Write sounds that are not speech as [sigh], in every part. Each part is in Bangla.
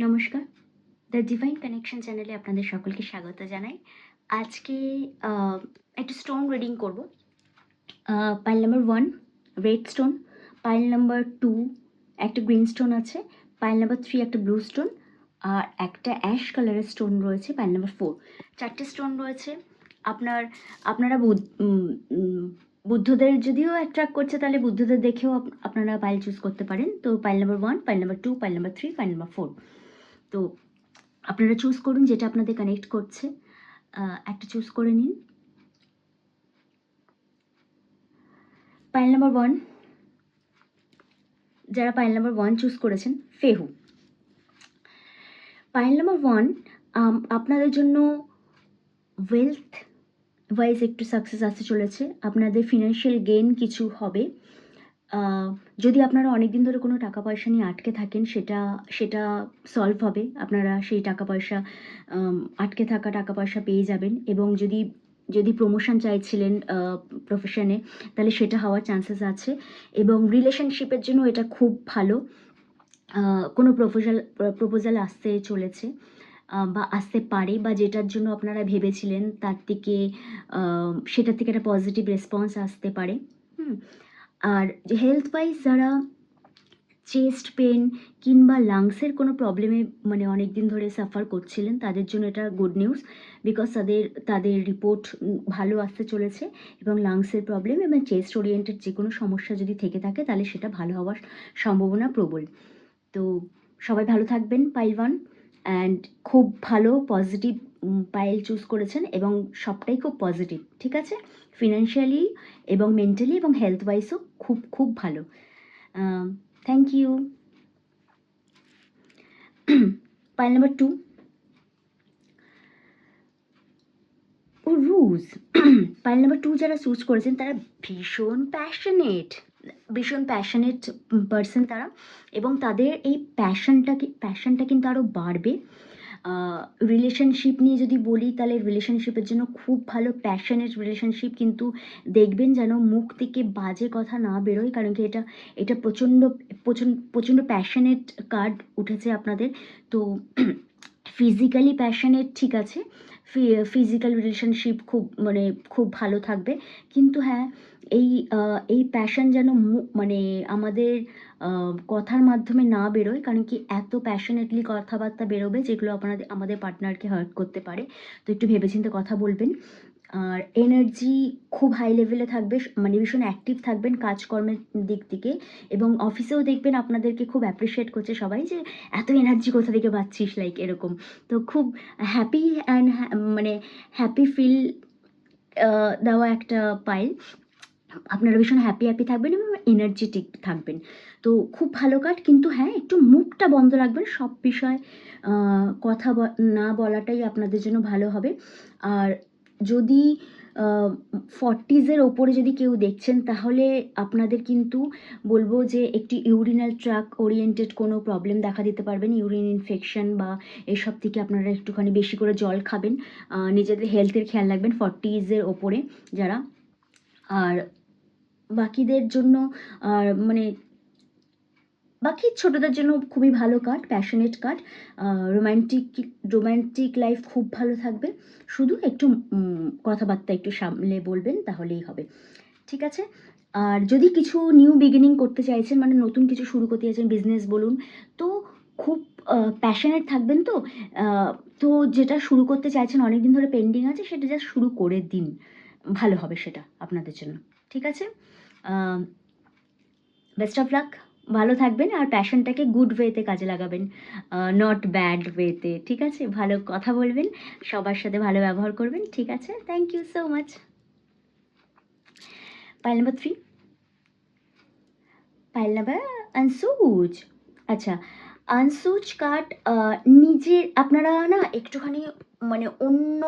নমস্কার। দ্য ডিভাইন কানেকশন চ্যানেলে আপনাদের সকলকে স্বাগত জানাই। আজকে একটা স্টোন রিডিং করব। Pile number one red stone pile number two একটা গ্রিন স্টোন আছে পাইল নাম্বার থ্রি একটা ব্লু স্টোন আর একটা অ্যাশ কালারের স্টোন রয়েছে পাইল নাম্বার ফোর চারটে স্টোন রয়েছে। আপনার, আপনারা বুদ্ধদের যদিও অ্যাট্রাক্ট করছে, তাহলে বুদ্ধদের দেখেও আপ- আপনারা পাইল চুজ করতে পারেন। তো pile number one pile number two pile number three pile number four তো আপনারা চুজ করুন যেটা আপনাদের কানেক্ট করছে। একটা চুজ করে নিন। পাইল নাম্বার ওয়ান যারা পাইল নাম্বার ওয়ান চুজ করেছেন ফেহু পাইল নাম্বার ওয়ান আপনাদের জন্য ওয়েলথ ওয়াইজ একটু সাকসেস আসতে চলেছে। আপনাদের ফিনান্সিয়াল গেইন কিছু হবে। যদি আপনারা অনেক দিন ধরে কোনো টাকা পয়সা নিয়ে আটকে থাকেন, সেটা সেটা সলভ হবে। আপনারা সেই টাকা পয়সা আটকে থাকা টাকা পয়সা পেয়ে যাবেন এবং যদি যদি প্রমোশন চাইছিলেন প্রফেশনে তাহলে সেটা হওয়ার চান্সেস আছে এবং রিলেশনশিপের জন্য এটা খুব ভালো। কোনো প্রপোজাল প্রপোজাল আসতে চলেছে বা আসতে পারে বা যেটার জন্য আপনারা ভেবেছিলেন তার থেকে সেটার থেকে একটা পজিটিভ রেসপন্স আসতে পারে। হুম আর হেলথ ওয়াইজ যারা চেস্ট পেন কিংবা লাংসের কোনো প্রবলেমে মানে অনেক দিন ধরে সাফার করছিলেন, তাদের জন্য এটা গুড নিউজ বিকজ তাদের তাদের রিপোর্ট ভালো আসতে চলেছে এবং লাংসের প্রবলেম এবং চেস্ট ওরিয়েন্টেড যে কোনো সমস্যা যদি থেকে থাকে তাহলে সেটা ভালো হওয়ার সম্ভাবনা প্রবল। তো সবাই ভালো থাকবেন, পাইলওয়ান। অ্যান্ড খুব ভালো পজিটিভ পাইল চুজ করেছেন এবং সবটাই খুব পজিটিভ ঠিক আছে? ফিনান্সিয়ালি এবং মেন্টালি এবং হেলথ ওয়াইজও খুব খুব ভালো। Thank you pile number two Uruz pile number two যারা চুজ করেছেন তারা ভীষণ প্যাশনেট ভীষণ প্যাশনেট পার্সন তারা এবং তাদের এই প্যাশনটা প্যাশনটা কিন্তু আরও বাড়বে। রিলেশনশিপ নিয়ে যদি বলি তাহলে রিলেশনশিপের জন্য খুব ভালো প্যাশনেট রিলেশনশিপ কিন্তু দেখবেন যেন মুখ থেকে বাজে কথা না বেরোয়, কারণ কি এটা এটা প্রচণ্ড প্রচণ্ড প্রচণ্ড প্যাশনেট কার্ড উঠেছে আপনাদের। তো [clears throat] ফিজিক্যালি প্যাশনেট ঠিক আছে ফিজিক্যাল রিলেশনশিপ খুব মানে খুব ভালো থাকবে। কিন্তু হ্যাঁ এই এই প্যাশন যেন মানে আমাদের কথার মাধ্যমে না বেরোয়, কারণ কি এত প্যাশনেটলি কথাবার্তা বেরোবে যেগুলো আপনাদের, আমাদের পার্টনারকে হার্ট করতে পারে। তো একটু ভেবেচিন্তে কথা বলবেন। আর এনার্জি খুব হাই লেভেলে থাকবে মানে ভীষণ অ্যাক্টিভ থাকবেন কাজকর্মের দিক থেকে এবং অফিসেও দেখবেন আপনাদেরকে খুব অ্যাপ্রিসিয়েট করছে সবাই যে এত এনার্জি কোথা থেকে পাচ্ছিস লাইক এরকম। তো খুব হ্যাপি অ্যান্ড মানে হ্যাপি ফিল দেওয়া একটা পাইল আপনারা ভীষণ হ্যাপি হ্যাপি থাকবেন এবং এনার্জেটিক থাকবেন। তো খুব ভালো কাট কিন্তু হ্যাঁ একটু মুখটা বন্ধ রাখবেন সব বিষয় কথা না বলাটাই আপনাদের জন্য ভালো হবে। আর যদি ফর্টিজের ওপরে যদি কেউ দেখছেন, তাহলে আপনাদের কিন্তু বলব যে একটি ইউরিনাল ট্রাক ওরিয়েন্টেড কোনো প্রবলেম দেখা দিতে পারবেন ইউরিন ইনফেকশন বা এসব থেকে আপনারা একটুখানি বেশি করে জল খাবেন। নিজেদের হেলথের খেয়াল রাখবেন ফর্টিজের ওপরে যারা। আর বাকিদের জন্য, আর মানে বাকি ছোটদের জন্য খুবই ভালো card passionate card romantic romantic life খুব ভালো থাকবে। শুধু একটু কথাবার্তা একটু সামলে বলবেন, তাহলেই হবে। ঠিক আছে? আর যদি কিছু নিউ বিগিনিং করতে চাইছেন মানে নতুন কিছু শুরু করতে চাইছেন বিজনেস বলুন, তো খুব প্যাশনেট থাকবেন তো? তো যেটা শুরু করতে চাইছেন অনেক দিন ধরে পেন্ডিং আছে, সেটা জাস্ট শুরু করে দিন। ভালো হবে সেটা আপনাদের জন্য। ঠিক আছে? বেস্ট অফ লাক ভালো থাকবেন আর প্যাশনটাকে গুড ওয়েতে কাজে লাগাবেন। নট ব্যাড ওয়েতে ঠিক আছে? ভালো কথা বলবেন, সবার সাথে ভালো ব্যবহার করবেন, ঠিক আছে? Thank you so much pile number three pile number আনসুজ আচ্ছা আনসুজ কার্ড নিজের আপনারা না একটুখানি মানে অন্য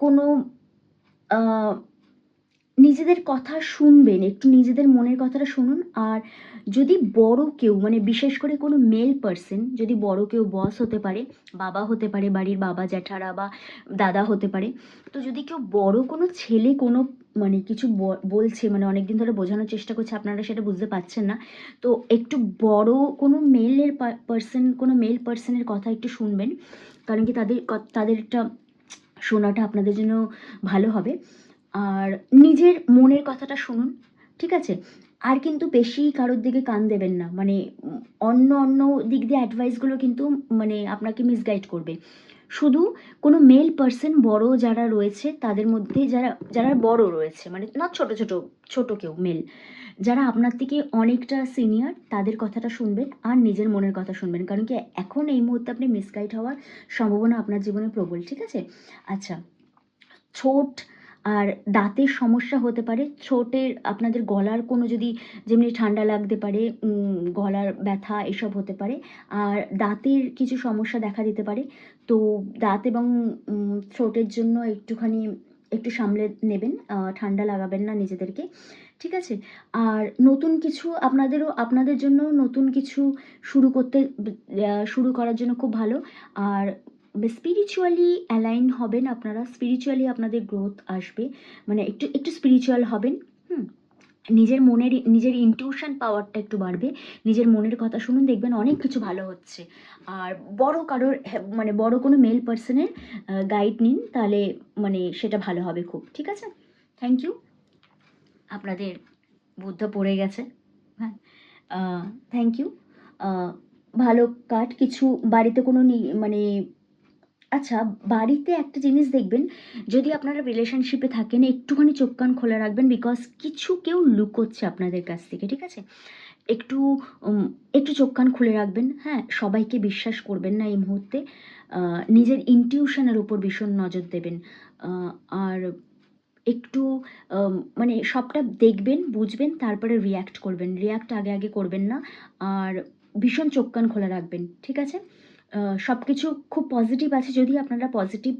কোনো নিজেদের কথা শুনবেন, একটু নিজেদের মনের কথাটা শুনুন। আর যদি বড় কেউ মানে বিশেষ করে কোনো মেল পার্সন যদি বড় কেউ বস হতে পারে, বাবা হতে পারে, বাড়ির বাবা, জ্যাঠারা বা দাদা হতে পারে, তো যদি কেউ বড় কোনো ছেলে কোনো মানে কিছু বলছে মানে অনেক দিন ধরে বোঝানোর চেষ্টা করছে, আপনারা সেটা বুঝতে পারছেন না, তো একটু বড় কোনো মেলের পার্সন কোনো মেল পার্সনের কথা একটু শুনবেন। কারণ কি তাদের তাদেরটা শোনাটা আপনাদের জন্য ভালো হবে। আর নিজের মনের কথাটা শুনুন, ঠিক আছে? আর কিন্তু বেশি কারোর দিকে কান দেবেন না। মানে অন্য অন্য দিক দিয়ে অ্যাডভাইসগুলো কিন্তু মানে আপনাকে মিসগাইড করবে। শুধু কোনো মেল পার্সন বড় যারা রয়েছে, তাদের মধ্যে যারা যারা বড় রয়েছে মানে না ছোট ছোট ছোট কেউ মেল যারা আপনার থেকে অনেকটা সিনিয়র তাদের কথাটা শুনবেন আর নিজের মনের কথা শুনবেন। কারণ কি এখন এই মুহূর্তে আপনি মিসগাইড হওয়ার সম্ভাবনা আপনার জীবনে প্রবল, ঠিক আছে? আচ্ছা ছোট আর দাঁতের সমস্যা হতে পারে, ছোটের আপনাদের গলার কোনো যদি যেমনি ঠান্ডা লাগতে পারে গলার ব্যথা এসব হতে পারে, আর দাঁতের কিছু সমস্যা দেখা দিতে পারে, তো দাঁত এবং থ্রোটের জন্য একটুখানি একটু সামলে নেবেন ঠান্ডা লাগাবেন না নিজেদেরকে, ঠিক আছে? আর নতুন কিছু আপনাদেরও, আপনাদের জন্য নতুন কিছু শুরু করতে শুরু করার জন্য খুব ভালো, আর স্পিরিচুয়ালি অ্যালাইন হবেন আপনারা স্পিরিচুয়ালি আপনাদের গ্রোথ আসবে। মানে একটু একটু স্পিরিচুয়াল হবেন, হুম? নিজের মনের, নিজের ইনটিউশন পাওয়ারটা একটু বাড়বে। নিজের মনের কথা শুনুন, দেখবেন অনেক কিছু ভালো হচ্ছে। আর বড় কারোর মানে বড় কোনো মেল পার্সনের গাইড নিন, তাহলে মানে সেটা ভালো হবে খুব, ঠিক আছে? থ্যাংক ইউ আপনাদের বুদ্ধ পড়ে গেছে হ্যাঁ? থ্যাংক ইউ ভালো কাট কিছু বাড়িতে কোনো মানে আচ্ছা বাড়িতে একটা জিনিস দেখবেন, যদি আপনারা রিলেশনশিপে থাকেন, একটুখানি চোখ কান খোলা রাখবেন বিকজ কিছু কেউ লুকোচ্ছে আপনাদের কাছ থেকে, ঠিক আছে? একটু একটু চোখ কান খুলে রাখবেন হ্যাঁ? সবাইকে বিশ্বাস করবেন না এই মুহূর্তে। নিজের ইনটিউশনের উপর ভীষণ নজর দেবেন। আর একটু মানে সবটা দেখবেন, বুঝবেন, তারপরে রিয়্যাক্ট করবেন। রিয়্যাক্ট আগে আগে করবেন না, আর ভীষণ চোখ কান খোলা রাখবেন, ঠিক আছে? সব কিছু খুব পজিটিভ আছে যদি আপনারা পজিটিভ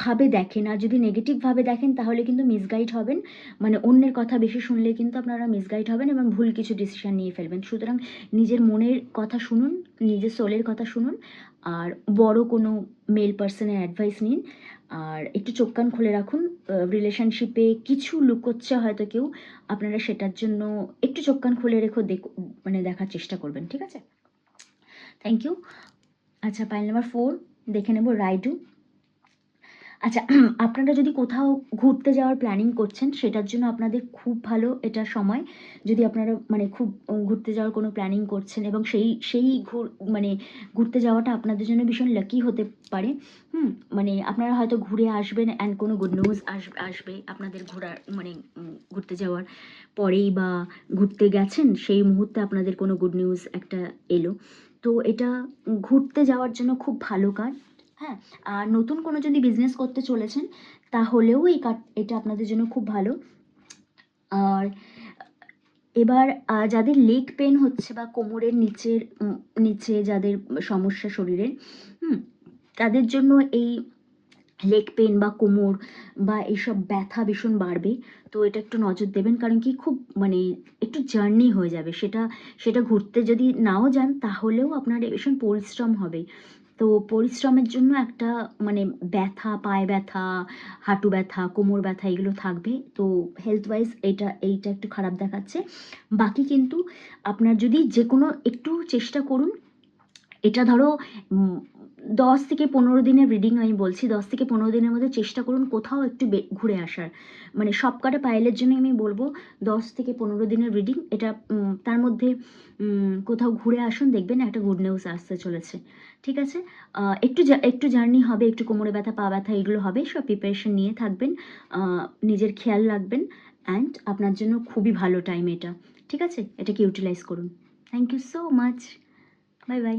ভাবে দেখেন। আর যদি নেগেটিভ ভাবে দেখেন, তাহলে কিন্তু মিসগাইড হবেন। মানে অন্যের কথা বেশি শুনলে কিন্তু আপনারা মিসগাইড হবেন এবং ভুল কিছু ডিসিশন নিয়ে ফেলবেন। সুতরাং নিজের মনের কথা শুনুন, নিজের সোলের কথা শুনুন, আর বড় কোনো মেল পার্সনের অ্যাডভাইস নিন। আর একটু চোখ কান খুলে রাখুন। রিলেশনশিপে কিছু লুকোচ্ছে হয়তো কেউ, আপনারা সেটার জন্য একটু চোখ কান খুলে রেখো দেখ মানে দেখার চেষ্টা করবেন, ঠিক আছে? থ্যাংক ইউ আচ্ছা পাইল নাম্বার ফোর দেখে নেব রাইডু। আচ্ছা আপনারা যদি কোথাও ঘুরতে যাওয়ার প্ল্যানিং করছেন, সেটার জন্য আপনাদের খুব ভালো এটা সময়। যদি আপনারা মানে খুব ঘুরতে যাওয়ার কোনো প্ল্যানিং করছেন এবং সেই সেই ঘুর মানে ঘুরতে যাওয়াটা আপনাদের জন্য ভীষণ লাকি হতে পারে। হুম মানে আপনারা হয়তো ঘুরে আসবেন অ্যান্ড কোনো গুড নিউজ আসবে আসবে আপনাদের ঘোরার মানে ঘুরতে যাওয়ার পরেই বা ঘুরতে গেছেন, সেই মুহূর্তে আপনাদের কোনো গুড নিউজ একটা এলো। তো এটা ঘুরতে যাওয়ার জন্য খুব ভালো কার্ড হ্যাঁ আর নতুন কোনো যদি বিজনেস করতে চলেছেন, তাহলেও এই কার্ড এটা আপনাদের জন্য খুব ভালো। আর এবার যাদের লেগ পেন হচ্ছে বা কোমরের নিচের নিচে যাদের সমস্যা শরীরের, হুম, তাদের জন্য এই লেগ পেন বা কোমর বা এইসব ব্যথা ভীষণ বাড়বে, তো এটা একটু নজর দেবেন কারণ কি খুব মানে একটু জার্নি হয়ে যাবে। সেটা সেটা ঘুরতে যদি নাও যান তাহলেও আপনার ভীষণ পরিশ্রম হবে। তো পরিশ্রমের জন্য একটা মানে ব্যথা, পায়ে ব্যথা, হাঁটু ব্যথা, কোমর ব্যথা এগুলো থাকবে। তো হেলথ ওয়াইজ এটা, এইটা একটু খারাপ দেখাচ্ছে। বাকি কিন্তু আপনার যদি যে কোনো একটু চেষ্টা করুন, এটা ধরো দশ থেকে পনেরো দিনের রিডিং আমি বলছি, দশ থেকে পনেরো দিনের মধ্যে চেষ্টা করুন কোথাও একটু ঘুরে আসার। মানে সব কটা পাইলের জন্য আমি বলব, দশ থেকে পনেরো দিনের রিডিং এটা তার মধ্যে কোথাও ঘুরে আসুন, দেখবেন একটা গুড নিউজ আসতে চলেছে। ঠিক আছে? একটু একটু জার্নি হবে, একটু কোমরে ব্যথা, পা ব্যথা, এগুলো হবে, সব প্রিপারেশন নিয়ে থাকবেন। নিজের খেয়াল রাখবেন অ্যান্ড আপনার জন্য খুবই ভালো টাইম এটা। ঠিক আছে? এটাকে ইউটিলাইজ করুন। Thank you so much bye bye